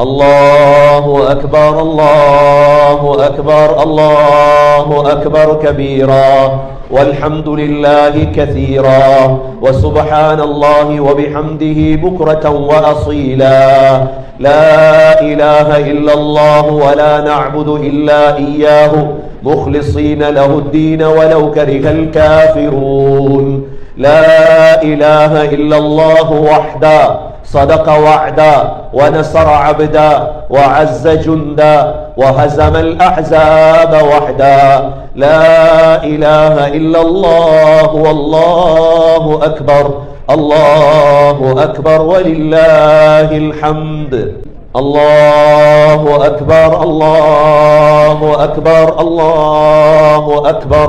الله أكبر الله أكبر الله أكبر كبيرا والحمد لله كثيرا وسبحان الله وبحمده بكرة وأصيلا. لا إله إلا الله ولا نعبد إلا إياه مخلصين له الدين ولو كره الكافرون. لا إله إلا الله وحده صدق وعدا ونصر عبدا وعز جندا وهزم الأحزاب وحدا. لا إله إلا الله والله أكبر. الله أكبر ولله الحمد. الله أكبر الله أكبر الله أكبر.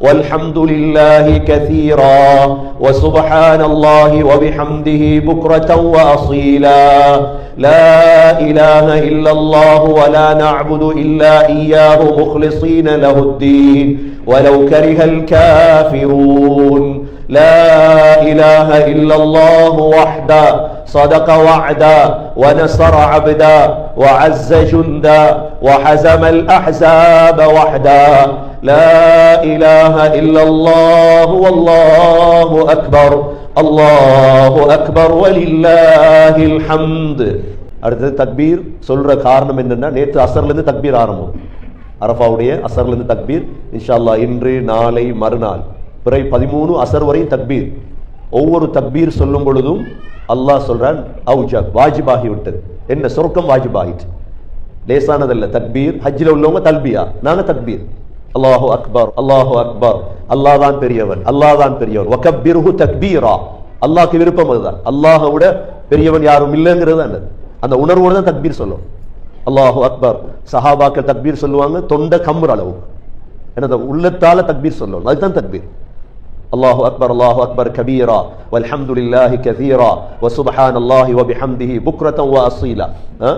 والحمد لله كثيرا وسبحان الله وبحمده بكرة وأصيلا. لا إله إلا الله ولا نعبد إلا إياه مخلصين له الدين ولو كره الكافرون. لا إله إلا الله وحده صدق وعدا ونصر عبدا وعز جندا وحزم الأحزاب وحدا لا إله إلا الله والله أكبر الله أكبر ولله الحمد அடுத்தது தக்பீர் சொல்ற காரணம் என்னன்னா நேற்று அசர்ல இருந்து தக்பீர் ஆரம்பம் அரஃபாவுடைய அசர்ல இருந்து தக்பீர் இன்ஷா அல்லாஹ் இன்று நாளை மறுநாள் பிறை பதிமூணு அசர் வரை தக்பீர் ஒவ்வொரு தக்பீர் சொல்லும் பொழுதும் அல்லாஹ் சொல்றான் அவுஜப் வாஜிபாகி விட்டது. என்ன சொர்க்கம் வாஜிபாகிட்டு. லேசானதல்ல தக்பீர். ஹஜ்ஜில் உள்ளவங்க தல்பியா நாங்க தக்பீர். அல்லாஹு அக்பர் அல்லாஹு அக்பர். அல்லாஹ் தான் பெரியவன் அல்லாஹ் தான் பெரியவன் வகப்பிர்ஹு தக்பீரா. அல்லாஹ்க்கு விருப்பம் அதுதான். அல்லாஹை விட பெரியவன் யாரும் இல்லைங்கிறது தான் அந்த உணர்வோடு தான் தக்பீர் சொல்லும். அல்லாஹு அக்பர். சஹாபாக்கள் தக்பீர் சொல்லுவாங்க தொண்டை கம்முற அளவு. எனது உள்ளத்தால தக்பீர் சொல்லணும். அதுதான் தக்பீர். الله أكبر الله أكبر كبيرا والحمد لله كثيرا وسبحان الله وبحمده بكرة وأصيلا ها؟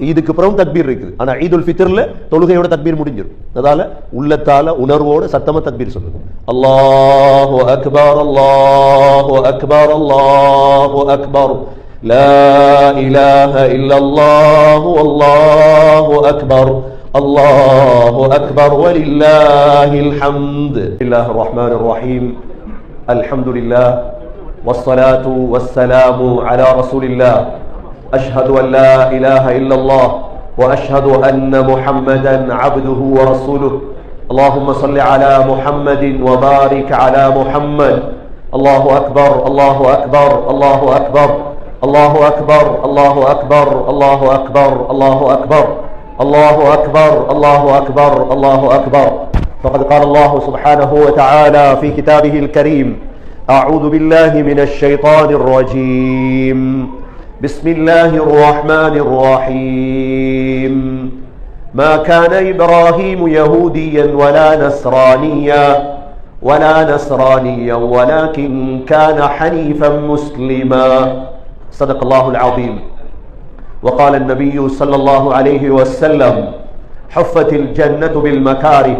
ஈதுக்கு பிறகும் தக்பீர் இருக்குது ஆனா ஈதுல் ஃபித்ர்ல தொழுகையோட தக்பீர் முடிஞ்சிடும் அதால உள்ளத்தால உணர்வோட சத்தமா தக்பீர் சொல்லுங்க அல்லாஹு அக்பர் அல்லாஹு அக்பர் அல்லாஹு அக்பர் لا إله إلا الله والله أكبر الله أكبر ولله الحمد. الله الرحمن الرحيم. الحمد لله والصلاة والسلام على رسول الله. أشهد أن لا إله إلا الله وأشهد أن محمدا عبده ورسوله. اللهم صل على محمد وبارك على محمد. الله أكبر الله أكبر الله أكبر الله أكبر الله أكبر الله أكبر الله أكبر, الله أكبر. الله أكبر الله أكبر فقد قال الله سبحانه وتعالى في كتابه الكريم أعوذ بالله من الشيطان الرجيم. بسم الله الرحمن الرحيم. ما كان إبراهيم يهوديا ولا نصرانيا ولا نصرانيا ولكن كان حنيفا مسلما. صدق الله العظيم. وقال النبي صلى الله عليه وسلم حفت الجنة بالمكاره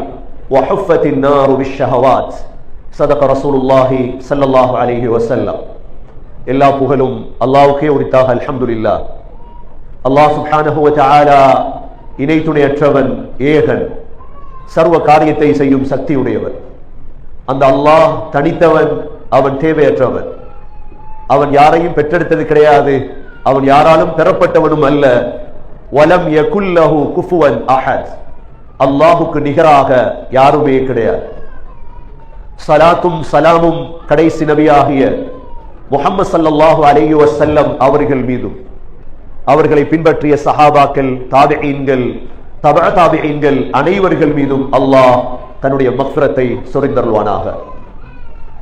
وحفت النار بالشهوات صدق رسول الله صلى الله عليه وسلم எல்லா புகழும் அல்லாவுக்கே உரித்தாக அல்ஹம்துலில்லா அல்லாஹ் சுப்ஹானஹு வ தஆலா இணை துணையற்றவன் ஏகன் சர்வ காரியத்தை செய்யும் சக்தி உடையவன் அந்த அல்லாஹ் தனித்தவன் அவன் தேவையற்றவன் அவன் யாரையும் பெற்றெடுத்தது கிடையாது அவன் யாராலும் பெறப்பட்டவனும் அல்ல. வலம் யகுல்லஹு குஃபுவன் அஹத். அல்லாஹுக்கு நிகராக யாருமே கிடையாது. சலாத்தும் சலாமும் கடைசி நபியாகிய முகமது சல்லாஹூ அலைஹி வசல்லம் அவர்கள் மீதும். அவர்களை பின்பற்றிய சஹாபாக்கள் தாபிஈன்கள் தபா தாபிஈன்கள் அனைவர்கள் மீதும் அல்லாஹ் தன்னுடைய மக்ரத்தை சொரிந்தருள்வானாக.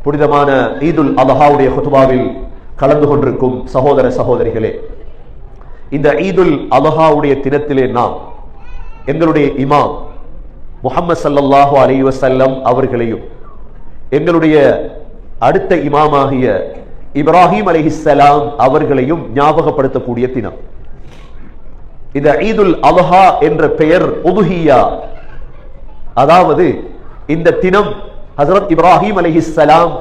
புனிதமான ஈதுல் அலஹாவுடைய குதுபாவில் கலந்து கொண்டிருக்கும் சகோதர சகோதரிகளே இந்த ஈதுல் அலஹாவுடைய தினத்திலே நாம் எங்களுடைய இமாம் முகமது ஸல்லல்லாஹு அலி வசல்லம் அவர்களையும் எங்களுடைய அடுத்த இமாமாகிய இப்ராஹிம் அலைஹிஸ்ஸலாம் அவர்களையும் ஞாபகப்படுத்தக்கூடிய தினம். இந்த ஈதுல் அலஹா என்ற பெயர் உதுஹியா அதாவது இந்த தினம் ஹசரத் இப்ராஹிம் அலைஹிஸ்ஸலாம்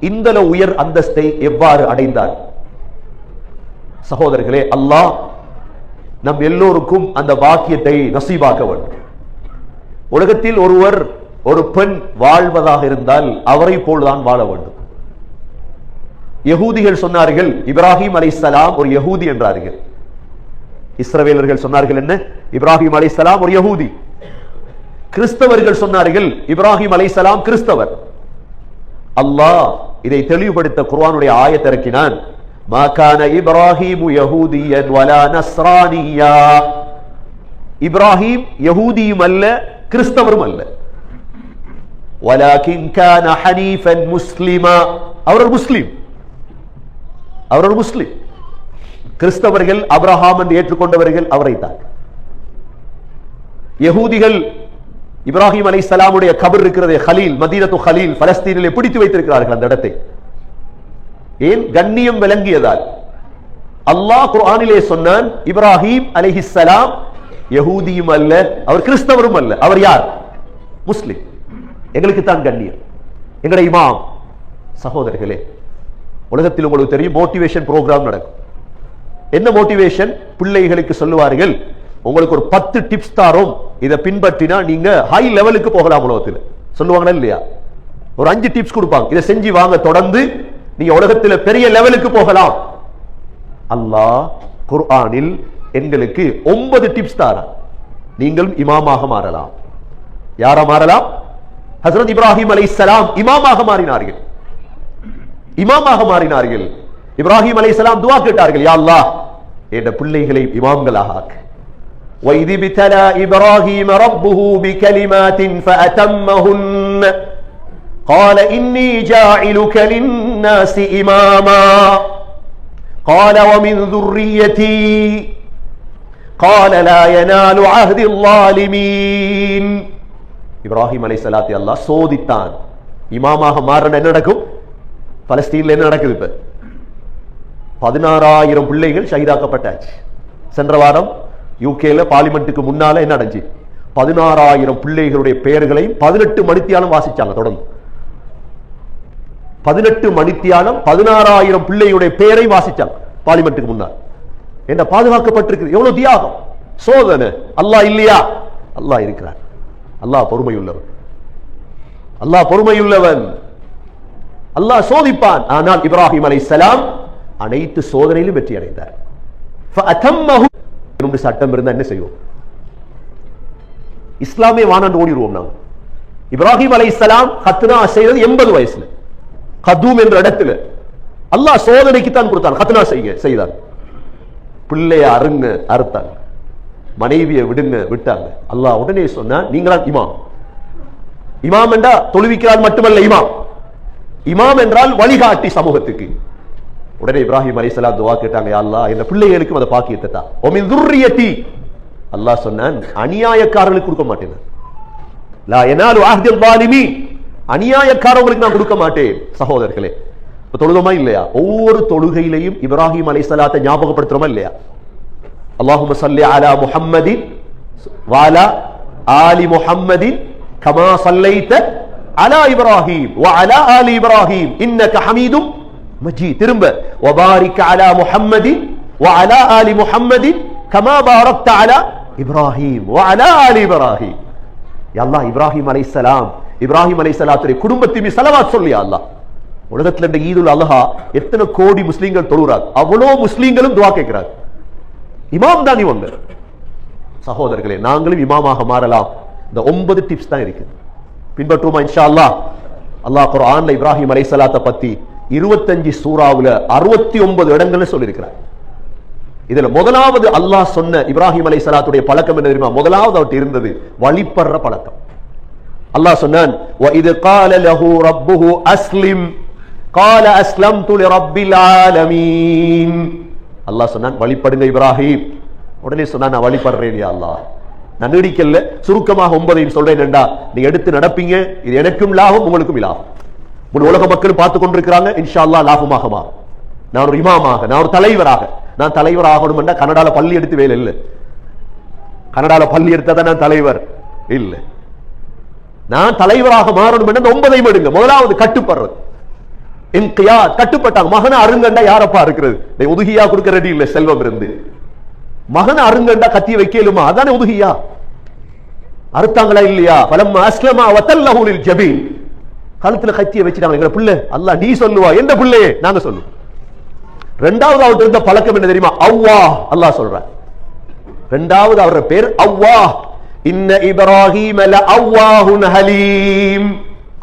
இந்தல உயர் அந்தஸ்தை எவ்வாறு அடைந்தார்? சகோதரர்களே அல்லாஹ் நம் எல்லோருக்கும் அந்த வாக்கியத்தை நசீவாக்க வேண்டும். உலகத்தில் ஒருவர் ஒரு பெண் வாழ்வதாக இருந்தால் அவரை போல்தான் வாழ வேண்டும். யகூதிகள் சொன்னார்கள் இப்ராஹிம் அலைஹிஸ்ஸலாம் ஒரு யகூதி என்றார்கள். இஸ்ரவேலர்கள் சொன்னார்கள் என்ன? இப்ராஹிம் அலைஹிஸ்ஸலாம் ஒரு யகூதி. கிறிஸ்தவர்கள் சொன்னார்கள் இப்ராஹிம் அலைஹிஸ்ஸலாம் கிறிஸ்தவர். அல்லாஹ் இதை தெளிவுபடுத்த குர்வானுடைய ஆயத்திறக்கினான் இறக்கினான். இப்ராஹிம் யஹூதியன் வலா நஸ்ரானியா. இப்ராஹிம் யஹூதியும் அல்ல கிறிஸ்தவரும் அல்ல. வலாகின் கான ஹனீஃபன் முஸ்லிமா. அவர் ஒரு முஸ்லீம். அவர் ஒரு முஸ்லீம். கிறிஸ்தவர்கள் அப்ரஹாம் என்று ஏற்றுக்கொண்டவர்கள் அவரை தான் யகூதிகள் இப்ராஹிம் அலை சலாமுடைய கபர் இருக்கிறதே ஹலீல் மதீனத்து ஹலீல் பலஸ்தீனிலே பிடித்து வைத்திருக்கிறார்கள் அந்த இடத்தை. ஏன்? கண்ணியம் விளங்கியதால். அல்லாஹ் குர்ஆனிலே சொன்னான் இப்ராஹிம் அலைஹிஸ்ஸலாம் யகூதியும் அல்ல அவர் கிறிஸ்தவரும் அல்ல. அவர் யார்? முஸ்லிம். எங்களுக்கு தான் கண்ணியம். எங்களுடைய இமாம். சகோதரர்களே உலகத்தில் உங்களுக்கு தெரியும் மோட்டிவேஷன் ப்ரோக்ராம் நடக்கும். என்ன மோட்டிவேஷன் பிள்ளைகளுக்கு சொல்லுவார்கள் உங்களுக்கு ஒரு பத்து டிப்ஸ் தாரோம். இதை பின்பற்றினா நீங்க ஹை லெவலுக்கு போகலாம் உலகத்தில். சொல்லுவாங்களா இல்லையா? ஒரு அஞ்சு டிப்ஸ் கொடுப்பாங்க. இதை செஞ்சு வாங்க தொடர்ந்து நீங்க உலகத்தில் பெரிய லெவலுக்கு போகலாம். அல்லாஹ் குர்ஆனில் எங்களுக்கு ஒன்பது டிப்ஸ் தாரா நீங்களும் இமாமாக மாறலாம். யாரா மாறலாம்? ஹசரத் இப்ராஹிம் அலை சலாம் இமாமாக மாறினார்கள். இமாமாக மாறினார்கள். இப்ராஹிம் அலை சலாம் துவா கேட்டார்கள் யா அல்லாஹ் என்ற பிள்ளைகளை இமாம்களாக ஆக்கு. وإذ ابتلى إبراهيم ربه بكلمات فأتمهن قال إني جاعلك للناس إماما قال ومن ذريتي قال لا ينال عهد الظالمين இப்ராஹிம் அலை சலாத்தி அல்லாஹ் சோதித்தான் இமாமாக மாறன என்ன நடக்கும் பலஸ்தீன்ல என்ன நடக்குது இப்ப பதினாறாயிரம் பிள்ளைகள் ஷஹீதாக்கப்பட்டாச்சு சென்ற வாரம் யூகேல பார்லிமெண்ட்டுக்கு முன்னால என்ன நடந்துச்சு? பதினாறாயிரம் பிள்ளைகளுடைய பெயர்களையும் பதினெட்டு மணித்தியாலம் வாசிச்சாங்க தொடர்ந்து. பதினெட்டு மணித்தியாலம் பதினாறாயிரம் பிள்ளையுடைய பெயரை வாசிச்சாங்க பார்லிமெண்ட்டுக்கு முன்னால். என்ன பாதுகாக்கப்பட்டிருக்கு எவ்வளவு தியாகம்? சோதனை. அல்லா இல்லையா? அல்லா இருக்கிறார். அல்லாஹ் பொறுமையுள்ளவன். அல்லாஹ் பொறுமையுள்ளவன். அல்லாஹ் சோதிப்பான். ஆனால் இப்ராஹிம் அலை அனைத்து சோதனையிலும் வெற்றி அடைந்தார் என்னுடைய சட்டம் இருந்தால் என்ன செய்வோம்? இஸ்லாமிய வானாண்டு ஓடிடுவோம் நாங்கள் இப்ராஹிம் அலை இஸ்லாம் ஹத்னா செய்யறது எண்பது வயசுல. ஹதூம் என்ற இடத்துல. அல்லாஹ் சோதனைக்கு தான் கொடுத்தான். ஹத்னா செய்ய செய்தார். பிள்ளைய அருங்க அறுத்தாங்க. மனைவியை விடுங்க விட்டாங்க. அல்லாஹ் உடனே சொன்னா நீங்களா இமாம். இமாம் என்றா தொழுவிக்கிறார் மட்டுமல்ல இமாம். இமாம் என்றால் வழிகாட்டி சமூகத்துக்கு. உடனே இப்ராஹிம் அலி சலா துவா கேட்டாங்க அல்லா இந்த பிள்ளைகளுக்கும் அதை பாக்கியத்தா ஒமின் துர்ரியத்தி. அல்லாஹ் சொன்னான் அநியாயக்காரர்களுக்கு கொடுக்க மாட்டேன் லா அநியாயக்காரவங்களுக்கு நான் கொடுக்க மாட்டேன் சகோதரர்களே. இப்போ தொழுதோமா இல்லையா? ஒவ்வொரு தொழுகையிலையும் இப்ராஹிம் அலை சலாத்தை ஞாபகப்படுத்துறோமா இல்லையா? அல்லாஹும் அலா முஹம்மதின் வாலா ஆலி முஹம்மதின் கமா சல்லைத்த அலா இப்ராஹிம். அலா ஆலி இப்ராஹிம். இன்னக ஹமீதும் மஜி திரும்ப வபாரிக் அலா முஹம்மதின் வஅலா ஆலி முஹம்மதின் கமா பாரக்த அலா இப்ராஹிம் வஅலா அலி இப்ராஹிம் யல்லா இப்ராஹிம் அலைஹிஸ்ஸலாம் இப்ராஹிம் அலைஹிஸ்ஸலாத்துடைய குடும்பத்தையும் ஸலவாத் சொல்லு சொல்லியா அல்லாஹ். உலகத்துல இருந்த ஈதுல் அல்ஹா எத்தனை கோடி முஸ்லீம்கள் தொழுறாங்க அவ்வளோ முஸ்லீம்களும் துவா கேட்கிறாங்க இமாம் தான் இவங்க. சகோதரர்களே நாங்களும் இமாமாக மாறலாம். இந்த ஒன்பது டிப்ஸ் தான் இருக்கு பின்பற்றுவோமா இன்ஷா அல்லா அல்லாஹ் குரான்ல இப்ராஹிம் அலைஹிஸ்ஸலாத்தை பத்தி இருபத்தஞ்சு சூறாவில் அறுபத்தி ஒன்பது இடங்கள்னு சொல்லியிருக்கிறார். இதுல முதலாவது அல்லாஹ் சொன்ன இப்ராஹிம் அலை சலாத்துடைய பழக்கம் என்ன தெரியுமா? முதலாவது அவர்கிட்ட இருந்தது வழிபடுற பழக்கம். அல்லாஹ் சொன்னான் இது கால லஹு ரப்புஹு அஸ்லிம் கால அஸ்லம் துளி ரப்பில் ஆலமீன். அல்லாஹ் சொன்னான் வழிபடுங்க இப்ராஹிம். உடனே சொன்னா நான் வழிபடுறேன் யா அல்லாஹ். நான் நீடிக்கல சுருக்கமாக ஒன்பதையும் சொல்றேன் நீங்க எடுத்து நடப்பீங்க இது எனக்கும் லாபம் உங்களுக்கும் லாபம். உலக மக்களும் பார்த்து கொண்டிருக்கிறாங்க. இன்ஷா அல்லாஹ் லாபமாக மாறும். நான் ஒரு இமாமாக நான் ஒரு தலைவராக. நான் தலைவர் ஆகணும் என்றா கனடால பள்ளி எடுத்து வேலை இல்லை. கனடால பள்ளி எடுத்தா நான் தலைவர். இல்லை. நான் தலைவராக மாறணும் என்ற ஒன்பதையும் எடுங்க முதலாவது கட்டுப்படுறது இன்கியா கட்டுப்பட்டாங்க. மகனை அருங்கண்டா யாரப்பா இருக்கிறது? உதுகியா கொடுக்க ரெடி இல்ல செல்வம் இருந்து. மகனை அருங்கண்டா கத்தி வைக்கலுமா அதானே உதுகியா? அறுத்தாங்களா இல்லையா? பலம் அஸ்லமா வத்தல்லஹுலில் ஜபீன் கழுத்துல கத்திய வச்சுட்டாங்க. எங்க பிள்ளை அல்லாஹ் நீ சொல்லுவா. எந்த பிள்ளையே நாங்க சொல்லுவோம். ரெண்டாவது அவர்கிட்ட இருந்த பழக்கம் என்ன தெரியுமா? அவ்வா அல்லாஹ் சொல்ற. ரெண்டாவது அவர பேர் அவ்வா. இன்ன இப்ராஹிம் அல அவ்வாஹுன் ஹலீம்.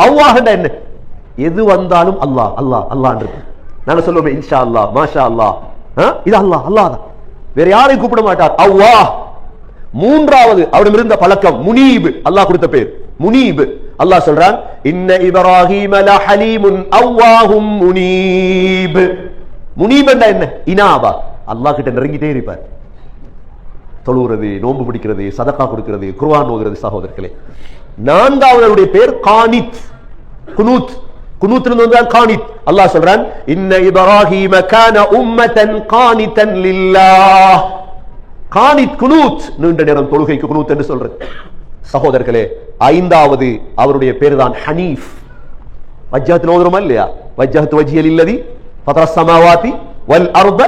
அவ்வாஹ்னா என்ன? எது வந்தாலும் அல்லாஹ் அல்லாஹ் அல்லாஹ்ன்றது. நாங்க சொல்லுவோம் இன்ஷா அல்லாஹ் மாஷா அல்லாஹ் இது அல்லாஹ் அல்லாஹ் தான். வேற யாரையும் கூப்பிட மாட்டார். அவ்வா. மூன்றாவது அவரிடம் இருந்த பழக்கம் முனீப் அல்லாஹ் கொடுத்த பேர். முனீப். அல்லாஹ் சொல்றான் இன்ன இப்ராஹிம் ல ஹலீமுன் அவ்வாஹும் முனீப். முனீப் என்ன? இனாவா அல்லாஹ் கிட்ட நெருங்கிட்டே இருப்பார். தொழுகிறது நோன்பு பிடிக்கிறது சதக்கா கொடுக்கிறது குர்வான் ஓகிறது சகோதரர்களே. நான்காவது அவருடைய பேர் கானித். குனூத். குனூத் வந்தால் கானித். அல்லாஹ் சொல்றான் இன்ன இப்ராஹீம கான உம்மதன் கானிதன் லில்லாஹ். கானித் குனூத். நீண்ட நேரம் தொழுகைக்கு குனூத் என்று சொல்றது. சகோதரர்களே ஐந்தாவது அவருடைய பேர் தான் ஹனீஃப். வஜ்ஜஹத்தில் ஓதுறோமா இல்லையா? வஜ்ஜஹத் வஜியல் இல்லதி பத்ர சமாவாதி வல் அருத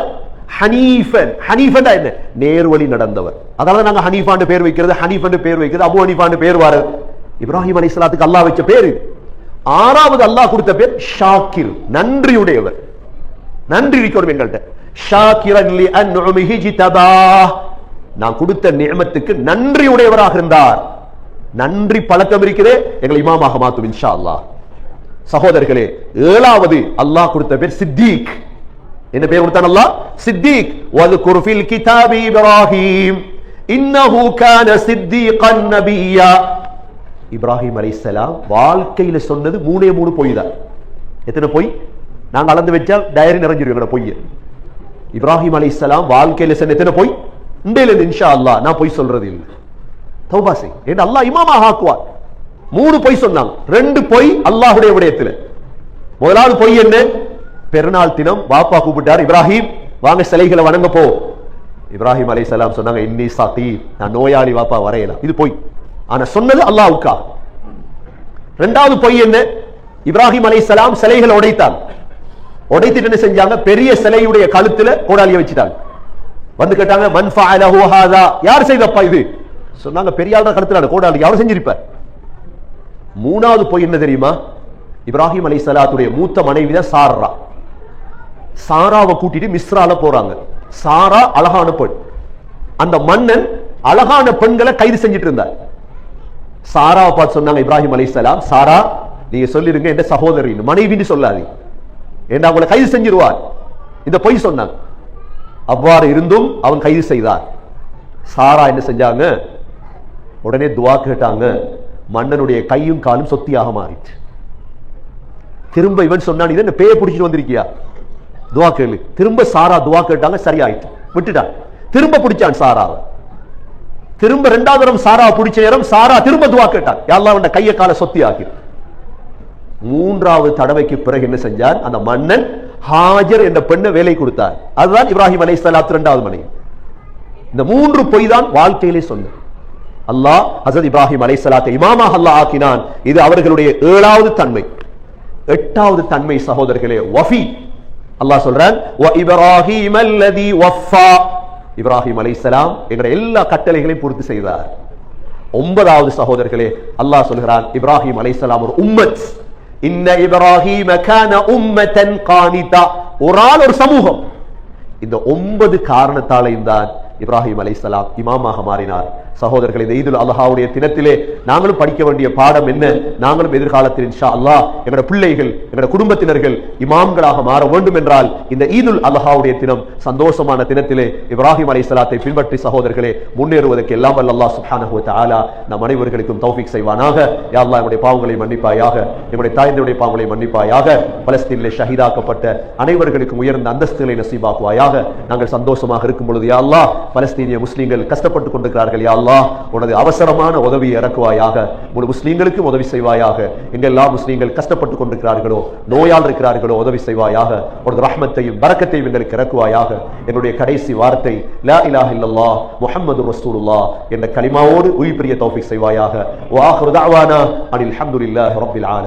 ஹனீஃபன். ஹனீஃபன் என்ன? நேர்வழி நடந்தவர். அதனால நாங்க ஹனீஃபாண்டு பேர் வைக்கிறது ஹனீஃபன் பேர் வைக்கிறது அபு ஹனீஃபாண்டு பேர் வாரு. இப்ராஹிம் அலைஹிஸ்ஸலாத்துக்கு அல்லாஹ் வச்ச பேர். ஆறாவது அல்லாஹ் கொடுத்த பேர் ஷாக்கிர் நன்றியுடையவர். நன்றி இருக்கணும் எங்கள்கிட்ட ஷாக்கிரன் லி அன்உமிஹி ஜிதபா. நான் கொடுத்த நியமத்துக்கு நன்றி உடையவராக இருந்தார். நன்றி பழக்கம் இருக்கிறே எங்களை இமாமாக மாத்தும் இன்ஷா அல்லா சகோதரர்களே ஏழாவது அல்லாஹ் கொடுத்த பேர் சித்திக். என்ன பேர் கொடுத்தான் அல்லாஹ்? சித்திக். வல் குருஃபில் கிதாபி இப்ராஹிம் இன்னஹு கான சித்திகன் நபியா. இப்ராஹிம் அலைஹிஸ்ஸலாம் வாழ்க்கையில சொன்னது மூணே மூணு பொய் தான். எத்தனை பொய்? நாங்க அளந்து வச்சா டயரி நிறைஞ்சிருக்கோம் பொய் இப்ராஹிம் அலைஹிஸ்ஸலாம் வாழ்க்கையில சொன்ன எத்தனை பொய்? இன்றையில இன்ஷா அல்லாஹ் நான் பொய் சொல்றது இல்லை தௌபா செய். என்று அல்லாஹ் இமாமாக ஆக்குவார். மூணு பொய் சொன்னாங்க. ரெண்டு பொய் அல்லாஹுடைய விடயத்தில். முதலாவது பொய் என்ன? பெருநாள் தினம் பாப்பா கூப்பிட்டார் இப்ராஹிம் வாங்க சிலைகளை வணங்க போ. இப்ராஹிம் சலாம் சொன்னாங்க இன்னி சாத்தி நான் நோயாளி வாப்பா வரையலாம். இது பொய். ஆனா சொன்னது அல்லாவுக்கா ரெண்டாவது பொய் என்ன? இப்ராஹிம் அலைஹிஸ்ஸலாம் சிலைகளை உடைத்தான் உடைத்துட்டு என்ன செஞ்சாங்க? பெரிய சிலையுடைய கழுத்துல கோடாலியை வச்சுட்டாங்க. வந்து கேட்டாங்க மன் ஃபஅலஹு யார் செய்தப்பா இது? சொன்னாங்க பெரிய ஆள் தான் கழுத்துல கோடாலி யாரும் செஞ்சிருப்பார். மூணாவது பொய் என்ன தெரியுமா? இப்ராஹிம் அலைஹிஸ்ஸலாத்துடைய மூத்த மனைவி தான் சாரா. சாராவை கூட்டிட்டு மிஸ்ரால போறாங்க. சாரா அழகான பெண் அந்த மன்னன் அழகான பெண்களை கைது செஞ்சிட்டு இருந்தார். சாராவை பார்த்து சொன்னாங்க இப்ராஹிம் அலைஹிஸ்ஸலாம் சாரா நீங்க சொல்லிருங்க என் சகோதரின்னு மனைவின்னு சொல்லாது ஏன்னா அவங்களை கைது செஞ்சிருவார்? இந்த பொய் சொன்னாங்க. அவ்வாறு இருந்தும் அவன் கைது செய்தார். சாரா என்ன செஞ்சாங்க? உடனே துவா கேட்டாங்க. மன்னனுடைய கையும் காலும் சொத்தியாக மாறிச்சு திரும்ப இவன் சொன்னான் இதை என்ன பேய பிடிச்சிட்டு வந்திருக்கியா? துவா கேளு. திரும்ப சாரா துவா கேட்டாங்க சரியாயிட்டு விட்டுட்டான் திரும்ப பிடிச்சான் சாராவை திரும்ப ரெண்டாவது தரம் சாரா பிடிச்ச நேரம் சாரா திரும்ப துவா கேட்டான். யாரெல்லாம் அவன் கையை கால சொத்தி ஆகி மூன்றாவது தடவைக்கு பிறகு என்ன செஞ்சார் அந்த மன்னன் ஹாஜர் என்ற பெண்ணை வேலை கொடுத்தார். அதுதான் இப்ராஹிம் அலை சலாத் இரண்டாவது மனைவி. இந்த மூன்று பொய் தான் வாழ்க்கையிலே சொன்னேன் அல்லாஹ் ஹசத் இப்ராஹிம் அலை சலாத்தை இமாமாக அல்லாஹ் ஆக்கினான். இது அவர்களுடைய ஏழாவது தன்மை. எட்டாவது தன்மை சகோதரர்களே வஃபி. அல்லாஹ் சொல்றான் இப்ராஹிம் அல்லதி வஃபா. இப்ராஹிம் அலைஹிஸ்ஸலாம் என்ற எல்லா கட்டளைகளையும் பூர்த்தி செய்தார். ஒன்பதாவது சகோதரர்களே அல்லாஹ் சொல்கிறான் இப்ராஹிம் அலைஹிஸ்ஸலாம் ஒரு உம்மத். இன்ன இப்ராஹிம கான உம்மதன் கானிதா. ஒரு ஆள் ஒரு சமூகம். இந்த ஒன்பது காரணத்தாலையும் தான் இப்ராஹிம் அலைஹிஸ்ஸலாம் இமாமாக மாறினார். சகோதரர்களை இந்த ஈதுல் தினத்திலே நாங்களும் படிக்க வேண்டிய பாடம் என்ன? நாங்களும் எதிர்காலத்தில் இன்ஷா அல்லாஹ் எங்களோட பிள்ளைகள் எங்களோட குடும்பத்தினர்கள் இமாம்களாக மாற வேண்டும் என்றால் இந்த ஈதுல் அல்ஹாவுடைய தினம் சந்தோஷமான தினத்திலே இப்ராஹிம் அலைஹிஸ்ஸலாத்தை பின்பற்றி சகோதரர்களே முன்னேறுவதற்கு எல்லாம் அல்லா அல்லாஹ் சுப்ஹானஹு நம் அனைவர்களுக்கும் தௌஃபிக் செய்வானாக. யா அல்லாஹ் எங்களுடைய பாவங்களை மன்னிப்பாயாக எங்களுடைய தாய்ந்தருடைய பாவங்களை மன்னிப்பாயாக பலஸ்தீனிலே ஷஹீதாக்கப்பட்ட அனைவர்களுக்கும் உயர்ந்த அந்தஸ்துகளை நசீபாக்குவாயாக. நாங்கள் சந்தோஷமாக இருக்கும் பொழுது யா பலஸ்தீனிய முஸ்லீம்கள் கஷ்டப்பட்டு கொண்டிருக்கிறார்கள் யா அல்லாஹ் உனது அவசரமான உதவியை இறக்குவாயாக முழு முஸ்லீம்களுக்கும் உதவி செய்வாயாக. எங்கெல்லாம் முஸ்லீம்கள் கஷ்டப்பட்டு கொண்டிருக்கிறார்களோ நோயால் இருக்கிறார்களோ உதவி செய்வாயாக. உனது ரஹ்மத்தையும் பறக்கத்தையும் எங்களுக்கு இறக்குவாயாக. என்னுடைய கடைசி வார்த்தை லா இலாஹ் இல்லல்லா முஹம்மது ரசூலுல்லா என்ற களிமாவோடு உயிர் பிரிய தௌஃபீக் செய்வாயாக. வா ஆஹிரு தஅவானா அனில் ஹம்துலில்லாஹி ரபில் ஆலமீன்.